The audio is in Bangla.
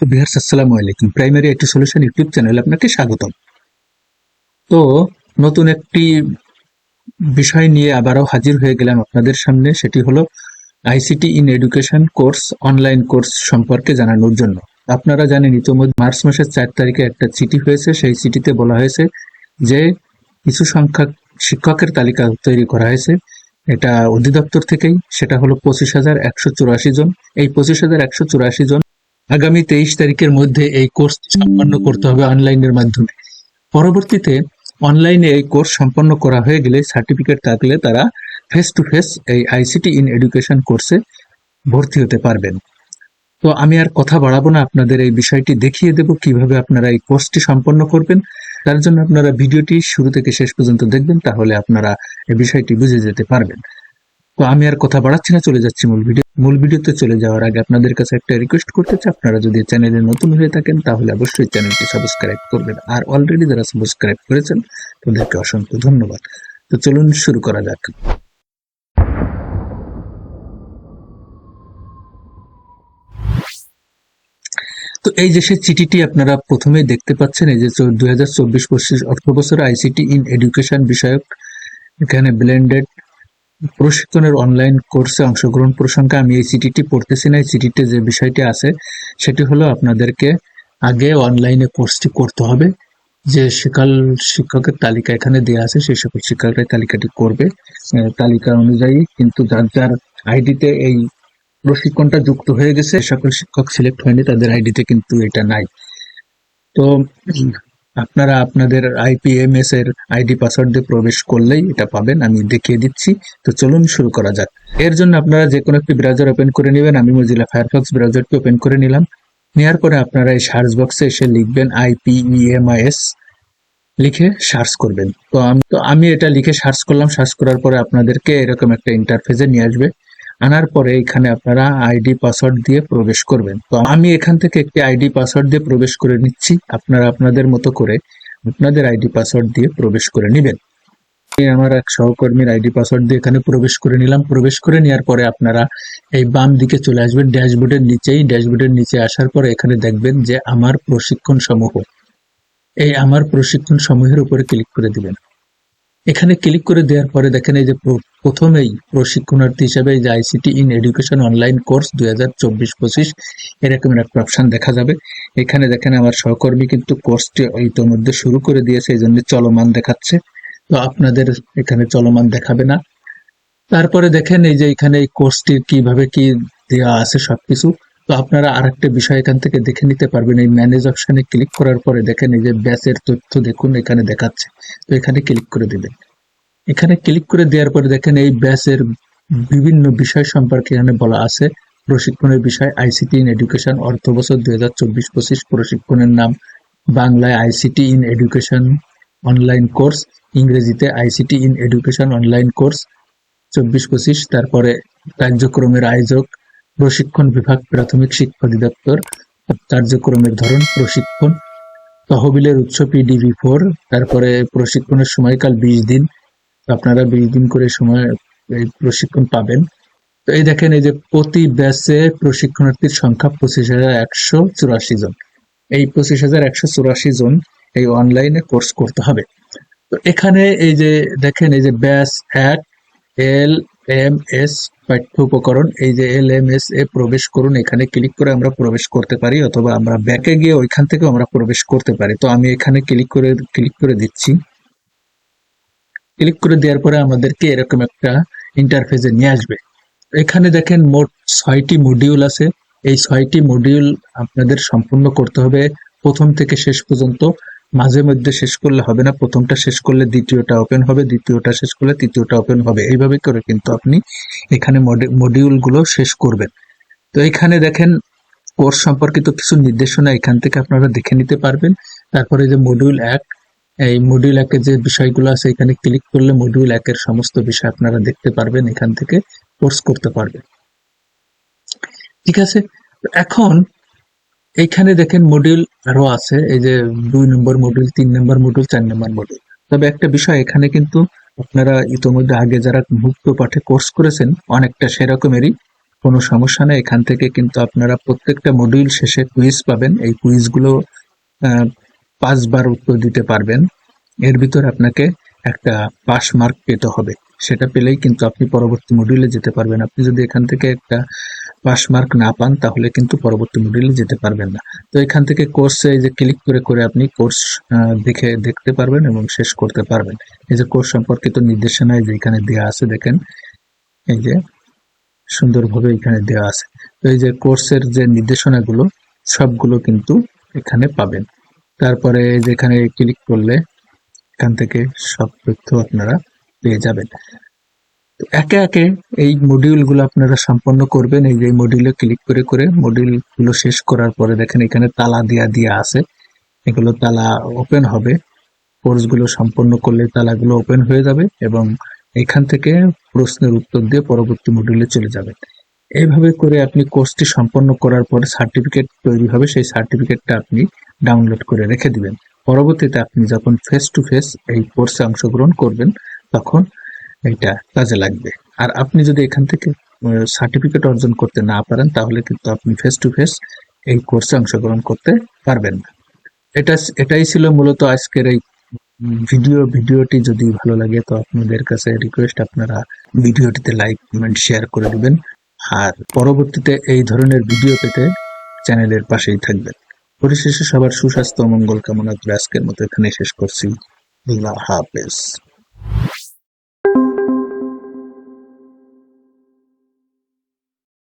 বিহার, আসসালামু আলাইকুম। প্রাইমারি একটি সলিউশন ইউটিউব চ্যানেলে আপনাকে স্বাগতম। তো নতুন একটি বিষয় নিয়ে আবারও হাজির হয়ে গেলাম আপনাদের সামনে, সেটি হলো ICT in education course online course সম্পর্কে জানানোর জন্য। আপনারা জানেন, ইতিমধ্যে মার্চ মাসের চার তারিখে একটা চিঠি হয়েছে, সেই চিঠিতে বলা হয়েছে যে কিছু সংখ্যক শিক্ষকের তালিকা তৈরি করা হয়েছে। এটা অধিদপ্তর থেকেই, সেটা হলো পঁচিশ হাজার একশো চুরাশি জন। এই পঁচিশ হাজার একশো চুরাশি জন আগামী তেইশ তারিখের মধ্যে এই কোর্স সম্পন্ন করতে হবে অনলাইনের মাধ্যমে। পরবর্তীতে অনলাইনে এই কোর্স সম্পন্ন করা হয়ে গেলে সার্টিফিকেট থাকলে তারা ফেস টু ফেস এই আইসিটি ইন এডুকেশন কোর্সে ভর্তি হতে পারবেন। তো আমি আর কথা বাড়াবো না, আপনাদের এই বিষয়টি দেখিয়ে দেব কীভাবে আপনারা এই কোর্সটি সম্পন্ন করবেন। তার জন্য আপনারা ভিডিওটি শুরু থেকে শেষ পর্যন্ত দেখবেন, তাহলে আপনারা এই বিষয়টি বুঝে যেতে পারবেন। তো আমি আর কথা বাড়াচ্ছি না, চলে যাচ্ছি মূল ভিডিও মূল ভিডিওতে চলে যাওয়ার আগে আপনাদের কাছে একটা রিকোয়েস্ট করতে চাই। আপনারা যদি চ্যানেলে নতুন হয়ে থাকেন, তাহলে অবশ্যই চ্যানেলটি সাবস্ক্রাইব করবেন। আর অলরেডি যারা সাবস্ক্রাইব করেছেন, তাদেরকে অসংখ্য ধন্যবাদ। তো চলুন শুরু করা যাক। তো এই যে সে চিঠিটি আপনারা প্রথমেই দেখতে পাচ্ছেন, এই যে দুই হাজার চব্বিশ পঁচিশ অর্থ বছর আইসিটি ইন এডুকেশন বিষয়ক, এখানে ব্লেন্ডেড প্রশিক্ষণের অনলাইন কোর্সে অংশগ্রহণ প্রসঙ্গে আমি এই চিঠিটি পড়তেছি না। এই চিঠিতে যে বিষয়টি আছে, সেটি হলো আপনাদেরকে আগে অনলাইনে কোর্সটি করতে হবে। যে শিকাল শিক্ষকের তালিকা এখানে দেওয়া আছে, সেই সকল শিক্ষকরা তালিকাটি করবে। তালিকা অনুযায়ী কিন্তু যার যার আইডিতে এই প্রশিক্ষণটা যুক্ত হয়ে গেছে, সকল শিক্ষক সিলেক্ট হয়নি, তাদের আইডিতে কিন্তু এটা নাই। তো আপনারা আপনাদের আইপিএমএস এর আইডি পাসওয়ার্ড দিয়ে প্রবেশ করলেই এটা পাবেন, আমি দেখিয়ে দিচ্ছি। তো চলুন শুরু করা যাক। এর জন্য আপনারা যে কোনো একটি ব্রাউজার ওপেন করে নেবেন, আমি মজিলা ফায়ারফক্স ব্রাউজারটি ওপেন করে নিলাম। নেওয়ার পরে আপনারা এই সার্চ বক্সে এসে লিখবেন আইপিইএমআইএস লিখে সার্চ করবেন। তো আমি তো আমি এটা লিখে সার্চ করলাম। সার্চ করার পরে আপনাদেরকে এরকম একটা ইন্টারফেসে নিয়ে আসবে। আনার পরে এখানে আপনারা আইডি পাসওয়ার্ড দিয়ে প্রবেশ করবেন। তো আমি এখান থেকে একটি আইডি পাসওয়ার্ড দিয়ে প্রবেশ করে নিচ্ছি। আপনারা আপনাদের মতো করে আপনাদের আইডি পাসওয়ার্ড দিয়ে প্রবেশ করে নেবেন। আমি আমার এক সহকর্মীর আইডি পাসওয়ার্ড দিয়ে এখানে প্রবেশ করে নিলাম। প্রবেশ করে নেওয়ার পরে আপনারা এই বাম দিকে চলে আসবেন ড্যাশবোর্ডের নিচেই। ড্যাশবোর্ডের নিচে আসার পরে এখানে দেখবেন যে আমার প্রশিক্ষণ সমূহ এই আমার প্রশিক্ষণ সমূহের উপরে ক্লিক করে দিবেন। এখানে ক্লিক করে দেওয়ার পরে দেখেন এই যে প্রথমেই প্রশিক্ষণার্থী হিসেবে যে ICT in education online course দুই হাজার চব্বিশ পঁচিশ এরকম একটা অপশন দেখা যাবে। এখানে দেখেন আমার সহকর্মী কিন্তু কোর্সটি ইতোমধ্যে শুরু করে দিয়েছে, এই জন্য চলমান দেখাচ্ছে। তো আপনাদের এখানে চলমান দেখাবে না। তারপরে দেখেন এই যে এখানে এই কোর্সটি কীভাবে কি দেওয়া আছে সবকিছু। তো আপনারা আরেকটা বিষয় এখান থেকে দেখে নিতে পারবেন, এই ম্যানেজ অপশনে ক্লিক করার পরে দেখেন এই যে ব্যাচের তথ্য দেখুন, এখানে দেখাচ্ছে। তো এখানে ক্লিক করে দিবেন। এখানে ক্লিক করে দেওয়ার পরে দেখেন এই ব্যাচের বিভিন্ন বিষয় সম্পর্কে এখানে বলা আছে। প্রশিক্ষণের বিষয় আইসিটি ইন এডুকেশন অর্থ বছর দুই হাজার চব্বিশ পঁচিশ প্রশিক্ষণের নাম, বাংলায় ICT in education online course ইংরেজিতে ICT in education online course চব্বিশ পঁচিশ, তারপরে কার্যক্রমের আয়োজক, প্রশিক্ষণ বিভাগ, প্রাথমিক শিক্ষা অধিদপ্তর, কার্যক্রমের ধরন, প্রশিক্ষণ, তহবিলের উৎস পিডিভি ফোর তারপরে প্রশিক্ষণের সময়কাল বিশ দিন আপনারা বিশ দিন করে সময় এই প্রশিক্ষণ পাবেন। তো এই দেখেন, এই যে প্রতি ব্যাচে প্রশিক্ষণার্থীর সংখ্যা পঁচিশ হাজার একশো চুরাশি জন। এই পঁচিশ হাজার একশো চুরাশি জন এই অনলাইনে কোর্স করতে হবে। তো এখানে এই যে দেখেন, এই যে ব্যাচ এক, এল, এম, এস পাঠ্য উপকরণ, এই যে এল, এম, এস এ প্রবেশ করুন, এখানে ক্লিক করে আমরা প্রবেশ করতে পারি, অথবা আমরা ব্যাকে গিয়ে ওইখান থেকে আমরা প্রবেশ করতে পারি। তো আমি এখানে ক্লিক করে ক্লিক করে দিচ্ছি। ক্লিক করে দেওয়ার পরে আমাদেরকে এরকম একটা ইন্টারফেসে নিয়ে আসবে। এখানে দেখেন মোট ছয়টি মডিউল আছে। এই ছয়টি মডিউল আপনাদের সম্পূর্ণ করতে হবে প্রথম থেকে শেষ পর্যন্ত। মাঝে মধ্যে শেষ করলে হবে না, প্রথমটা শেষ করলে দ্বিতীয়টা ওপেন হবে, দ্বিতীয়টা শেষ করলে তৃতীয়টা ওপেন হবে। এইভাবে করে কিন্তু আপনি এখানে মডিউলগুলো শেষ করবেন। তো এখানে দেখেন কোর্স সম্পর্কিত কিছু নির্দেশনা এখান থেকে আপনারা দেখে নিতে পারবেন। তারপরে যে মডিউল এক এই মডিউল একের যে বিষয়গুলো আছে, এখানে ক্লিক করলে মডিউল একের সমস্ত বিষয় আপনারা দেখতে পারবেন, এখান থেকে কোর্স করতে পারবেন। ঠিক আছে? এখন এইখানে দেখেন মডিউল আরও আছে, এই যে দুই নম্বর মডিউল তিন নম্বর মডিউল চার নম্বর মডিউল তবে একটা বিষয়, এখানে কিন্তু আপনারা ইতোমধ্যে আগে যারা মুক্ত পাঠে কোর্স করেছেন, অনেকটা সেরকমেরই কোনো সমস্যা নেই। এখান থেকে কিন্তু আপনারা প্রত্যেকটা মডিউল শেষে কুইজ পাবেন। এই কুইজগুলো পাঁচবার উত্তর দিতে পারবেন। এর ভিতর আপনাকে একটা পাস মার্ক পেতে হবে। সেটা পেলেই কিন্তু আপনি পরবর্তী মডিউলে যেতে পারবেন। আপনি যদি এখান থেকে একটা পাস মার্ক না পান, তাহলে কিন্তু পরবর্তী মডিউলে যেতে পারবেন না। তো এখান থেকে কোর্সে এই যে ক্লিক করে করে আপনি কোর্স দেখে, দেখতে পারবেন এবং শেষ করতে পারবেন। এই যে কোর্স সম্পর্কিত নির্দেশনা এই যে এখানে দেওয়া আছে, দেখেন। এই যে সুন্দরভাবে এখানে দেওয়া আছে। তো এই যে কোর্সের যে নির্দেশনাগুলো, সবগুলো কিন্তু এখানে পাবেন। তারপরে যেখানে ক্লিক করলে এখান থেকে সব তথ্য আপনারা পেয়ে যাবেন। একে একে এই মডিউলগুলো আপনারা সম্পন্ন করবেন। এই যে মডিউলে ক্লিক করে করে মডিউলগুলো শেষ করার পরে দেখেন এখানে তালা দেয়া দিয়া আছে। এগুলো তালা ওপেন হবে। কোর্সগুলো সম্পন্ন করলে তালাগুলো ওপেন হয়ে যাবে এবং এখান থেকে প্রশ্নের উত্তর দিয়ে পরবর্তী মডিউলে চলে যাবেন। এইভাবে করে আপনি কোর্সটি সম্পন্ন করার পরে সার্টিফিকেট তৈরি হবে। সেই সার্টিফিকেটটা আপনি ডাউনলোড করে রেখে দিবেন। পরবর্তীতে আপনি যখন ফেস টু ফেস এই কোর্সে অংশগ্রহণ করবেন, তখন এটা কাজে লাগবে। আর আপনি যদি এখান থেকে সার্টিফিকেট অর্জন করতে না পারেন, তাহলে কিন্তু আপনি ফেস টু ফেস এই কোর্সে অংশগ্রহণ করতে পারবেন না। এটা এটাই ছিল মূলত আজকের এই ভিডিও। ভিডিওটি যদি ভালো লাগে, তো আপনাদের কাছে রিকোয়েস্ট আপনারা ভিডিওটিতে লাইক কমেন্ট শেয়ার করে দিবেন। আর পরবর্তীতে এই ধরনের ভিডিও পেতে চ্যানেলের পাশেই থাকবেন। পরিশেষে সবার সুস্বাস্থ্য অমঙ্গল মঙ্গল কামনা করে আজকের মতো এখানে শেষ করছি। আল্লাহ হাফেজ।